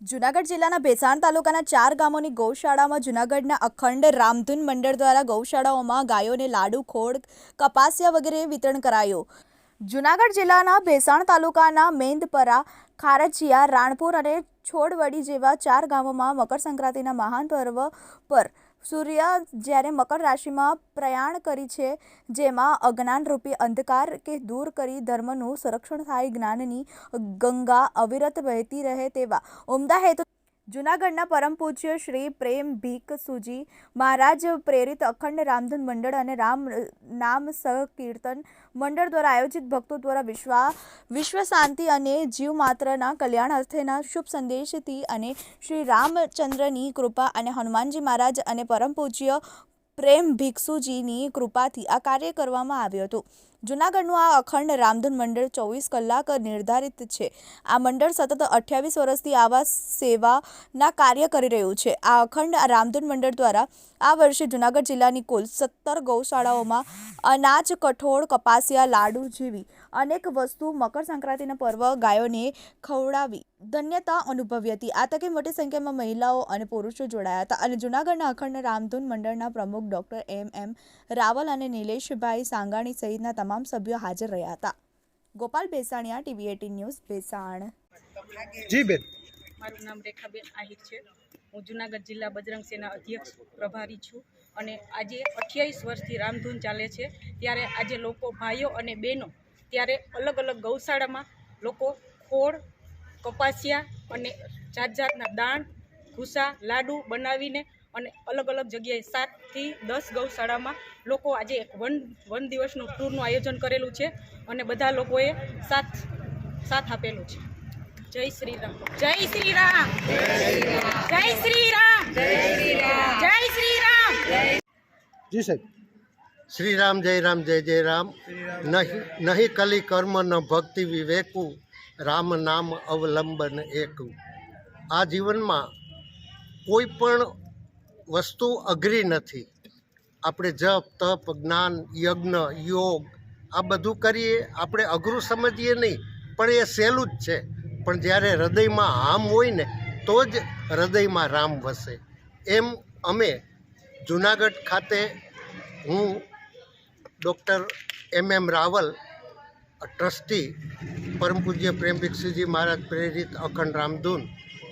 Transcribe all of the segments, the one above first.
જુનાગઢ જિલ્લાના ભેસાણ તાલુકાના ચાર ગામોની ગૌશાળામાં જુનાગઢના અખંડ રામધૂન મંડળ દ્વારા ગૌશાળાઓમાં ગાયોને લાડુ, ખોળ, કપાસિયા વગેરે વિતરણ કરાયું. જુનાગઢ જિલ્લાના ભેસાણ તાલુકાના મેંદપરા, ખારજિયા, રાણપુર અને છોડવડી જેવા ચાર ગામોમાં મકર સંક્રાંતિના મહાન પર્વ પર સૂર્ય જ્યારે મકર રાશિમાં પ્રયાણ કરી છે, જેમાં અજ્ઞાનરૂપી અંધકાર કે દૂર કરી ધર્મનું સંરક્ષણ થાય, જ્ઞાનની ગંગા અવિરત વહેતી રહે તેવા ઉમદા હેતુ જૂનાગઢના પરમ પૂજ્ય શ્રી પ્રેમ ભીક સુજી મહારાજ પ્રેરિત અખંડ રામધૂન મંડળ અને રામ નામ સહકીર્તન મંડળ દ્વારા આયોજિત ભક્તો દ્વારા વિશ્વા વિશ્વ શાંતિ અને જીવ માત્રના કલ્યાણ અર્થેના શુભ સંદેશથી અને શ્રી રામચંદ્રની કૃપા અને હનુમાનજી મહારાજ અને પરમ પૂજ્ય પ્રેમ ભિક્ષુજીની કૃપાથી આ કાર્ય કરવામાં આવ્યું હતું. જૂનાગઢનું આ અખંડ રામધૂન મંડળ ચોવીસ કલાક નિર્ધારિત છે. આ મંડળ સતત અઠ્યાવીસ વર્ષથી આવા સેવાના કાર્ય કરી રહ્યું છે. આ અખંડ રામધૂન મંડળ દ્વારા આ વર્ષે જૂનાગઢ જિલ્લાની કુલ સત્તર ગૌશાળાઓમાં અનાજ, કઠોળ, કપાસિયા, લાડુ જેવી અનેક વસ્તુ મકર સંક્રાંતિના પર્વ ગાયોને ખવડાવી ધન્યતા અનુભવી હતી. આ તકે મોટી સંખ્યામાં મહિલાઓ અને પુરુષો જોડાયા હતા અને જૂનાગઢના અખંડ રામધૂન મંડળના પ્રમુખ ડોક્ટર એમ એમ રાવલ અને નિલેશભાઈ સાંગાણી સહિતના તમામ સભ્યો હાજર રહ્યા હતા. Gopal Besaniya TV eighteen news બેસાણ જી બેન. મારું નામ રેખાબેન આહિર છે. હું જુનાગઢ જિલ્લા બજરંગ સેના અધ્યક્ષ પ્રભારી છું અને આજે અઠ્યાવીસ વર્ષથી રામધૂન ચાલે છે. ત્યારે આજે લોકો ભાઈઓ અને બહેનો ત્યારે અલગ અલગ ગૌશાળામાં લોકો ખોળ કપાસિયા અને જાત જાતના દાણ ભૂસા લાડુ બનાવીને અને અલગ અલગ જગ્યાએ સાતથી દસ ગૌશાળામાં લોકો આજે એક વન વન દિવસનું ટૂરનું આયોજન કરેલું છે અને બધા લોકોએ સાથ સાથ આપેલું છે. જય શ્રી રામ જય શ્રી રામ જય શ્રી રામ જય શ્રી રામ જી સાહેબ. શ્રી રામ જય રામ જય જય રામ. નહીં નહીં કલી કર્મ ન ભક્તિ વિવેકુ. રામ નામ અવલંબન એકું. આ જીવનમાં કોઈ પણ વસ્તુ અઘરી નથી. આપણે જપ, તપ, જ્ઞાન, યજ્ઞ, યોગ, આ બધું કરીએ આપણે અઘરું સમજીએ નહીં, પણ એ સહેલું જ છે. પણ જ્યારે હૃદયમાં હામ હોય ને, તો જ હૃદયમાં રામ વસે. એમ અમે જુનાગઢ ખાતે હું doctor M M Raval trustee પરમ પૂજ્ય પ્રેમ ભિક્ષુજી મહારાજ પ્રેરિત અખંડ રામધૂન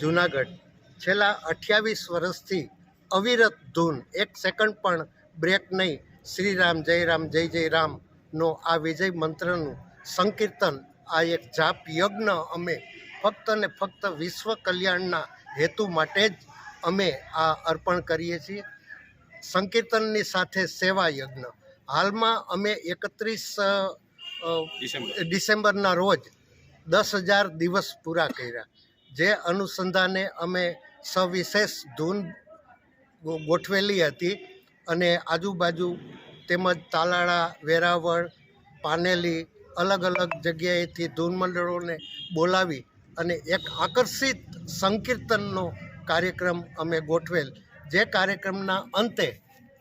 જુનાગઢ. છેલ્લા અઠ્યાવીસ વર્ષથી અવિરત ધૂન, એક સેકન્ડ પણ બ્રેક નહીં. શ્રી રામ, જય રામ, જય જય રામનો આ વિજય મંત્રનું સંકીર્તન, આ એક જાપ યજ્ઞ અમે ફક્ત ને ફક્ત વિશ્વ કલ્યાણના હેતુ માટે જ અમે આ અર્પણ કરીએ છીએ. સંકીર્તનની સાથે સેવા યજ્ઞ. હાલમાં અમે એકત્રીસ ડિસેમ્બરના રોજ દસ હજાર દિવસ પૂરા કર્યા. જે અનુસંધાને અમે સવિશેષ ધૂન ગોઠવેલી હતી અને આજુબાજુ તેમજ તાલાળા વેરાવળ પાનેલી અલગ અલગ જગ્યાએથી ધૂન મંડળોને બોલાવી અને એક આકર્ષિત સંકીર્તનનો કાર્યક્રમ અમે ગોઠવેલ. જે કાર્યક્રમના અંતે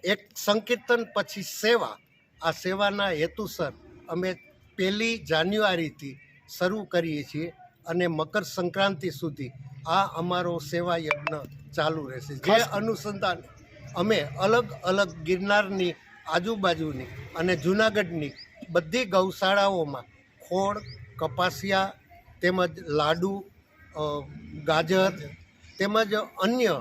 એક સંકીર્તન પછી સેવા આ સેવાના હેતુસર અમે પહેલી જાન્યુઆરીથી શરૂ કરીએ છીએ અને મકર સંક્રાંતિ સુધી આ અમારો સેવા યજ્ઞ ચાલુ રહેશે. જે અનુસંધાન અમે અલગ અલગ ગિરનારની આજુબાજુની અને જૂનાગઢની બધી ગૌશાળાઓમાં ખોળ કપાસિયા તેમજ લાડુ ગાજર તેમજ અન્ય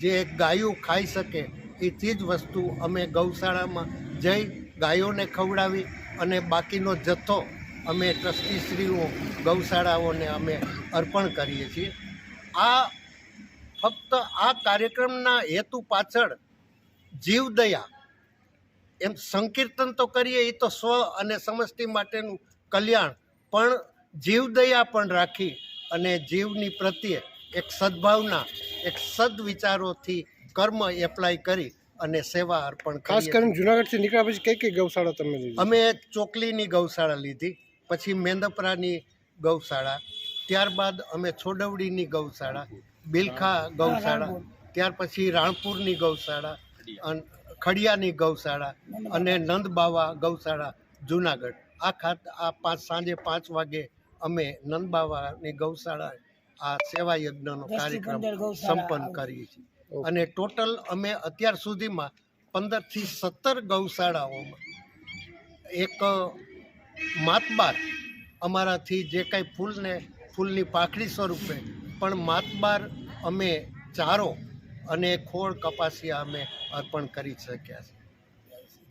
જે ગાયો ખાઈ શકે એ ચીજ વસ્તુ અમે ગૌશાળામાં જઈ ગાયોને ખવડાવી અને બાકીનો જથ્થો અમે ટ્રસ્ટીશ્રીઓ, ગૌશાળાઓને અમે અર્પણ કરીએ છીએ. આ ફક્ત આ કાર્યક્રમના હેતુ પાછળ જીવદયા એમ સંકીર્તન તો કરીએ એ તો સ્વ અને સમષ્ટિ માટેનું કલ્યાણ, પણ જીવદયા પણ રાખી અને જીવની પ્રત્યે એક સદભાવના, એક સદવિચારોથી કર્મ એપ્લાય કરી અને સેવા અર્પણ ખાસ કરીને જુનાગઢથી નીકળ્યા પછી કઈ કઈ ગૌશાળા તમે લીધી? અમે ચોકલીની ગૌશાળા લીધી પછી મેંદપરાની ગૌશાળા ત્યારબાદ અમે છોડવડીની ગૌશાળા બિલખા ગૌશાળા ત્યાર પછી રાણપુરની ગૌશાળા અને ખડિયાની ગૌશાળા અને નંદબાવા ગૌશાળા જુનાગઢ. આ ખાત આ પાંચ સાંજે પાંચ વાગે અમે નંદબાવાની ગૌશાળા આ સેવા યજ્ઞનો કાર્યક્રમ સંપન્ન કરીએ છીએ. અને ટોટલ અમે અત્યાર સુધીમાં પંદરથી સત્તર ગૌશાળાઓમાં એક માતબાર અમારાથી જે કાંઈ ફૂલને, ફૂલની પાખડી સ્વરૂપે પણ માતબાર અમે ચારો અને ખોળ કપાસિયા અમે અર્પણ કરી શક્યા છે.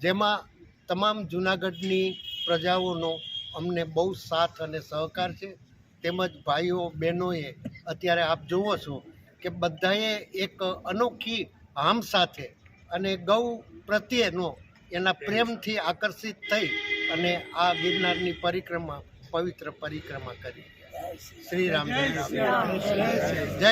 જેમાં તમામ જૂનાગઢની પ્રજાઓનો અમને બહુ સાથ અને સહકાર છે. તેમજ ભાઈઓ, બહેનોએ અત્યારે આપ જુઓ છો કે બધાએ એક અનોખી હામ સાથે અને ગૌ પ્રત્યેનો એના પ્રેમથી આકર્ષિત થઈ અને આ ગિરનારની પરિક્રમા પવિત્ર પરિક્રમા કરી. શ્રી રામ જય રામ. જય